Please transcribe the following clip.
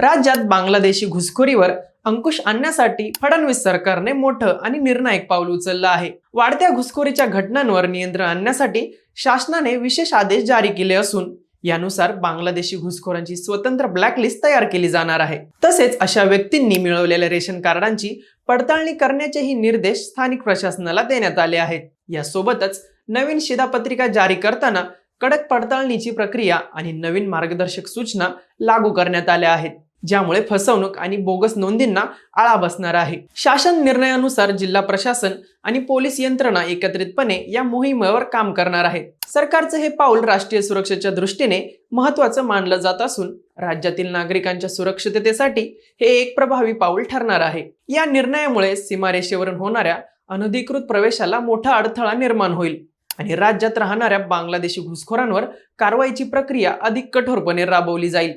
राज्यात बांगलादेशी घुसखोरीवर अंकुश आणण्यासाठी फडणवीस सरकारने मोठं आणि निर्णायक पाऊल उचललं आहे. वाढत्या घुसखोरीच्या घटनांवर नियंत्रण आणण्यासाठी शासनाने विशेष आदेश जारी केले असून यानुसार बांगलादेशी घुसखोरांची स्वतंत्र ब्लॅकलिस्ट तयार केली जाणार आहे. तसेच अशा व्यक्तींनी मिळवलेल्या रेशन कार्डांची पडताळणी करण्याचेही निर्देश स्थानिक प्रशासनाला देण्यात आले आहेत. यासोबतच नवीन शिधापत्रिका जारी करताना कडक पडताळणीची प्रक्रिया आणि नवीन मार्गदर्शक सूचना लागू करण्यात आल्या आहेत. ज्यामुळे फसवणूक आणि बोगस नोंदींना आळा बसणार आहे. शासन निर्णयानुसार जिल्हा प्रशासन आणि पोलीस यंत्रणा एकत्रितपणे या मोहिमेवर काम करणार आहे. सरकारचं हे पाऊल राष्ट्रीय सुरक्षेच्या दृष्टीने महत्वाचं मानलं जात असून राज्यातील नागरिकांच्या सुरक्षिततेसाठी हे एक प्रभावी पाऊल ठरणार आहे. या निर्णयामुळे सीमारेषेवरून होणाऱ्या अनधिकृत प्रवेशाला मोठा अडथळा निर्माण होईल आणि राज्यात राहणाऱ्या बांगलादेशी घुसखोरांवर कारवाईची प्रक्रिया अधिक कठोरपणे राबवली जाईल.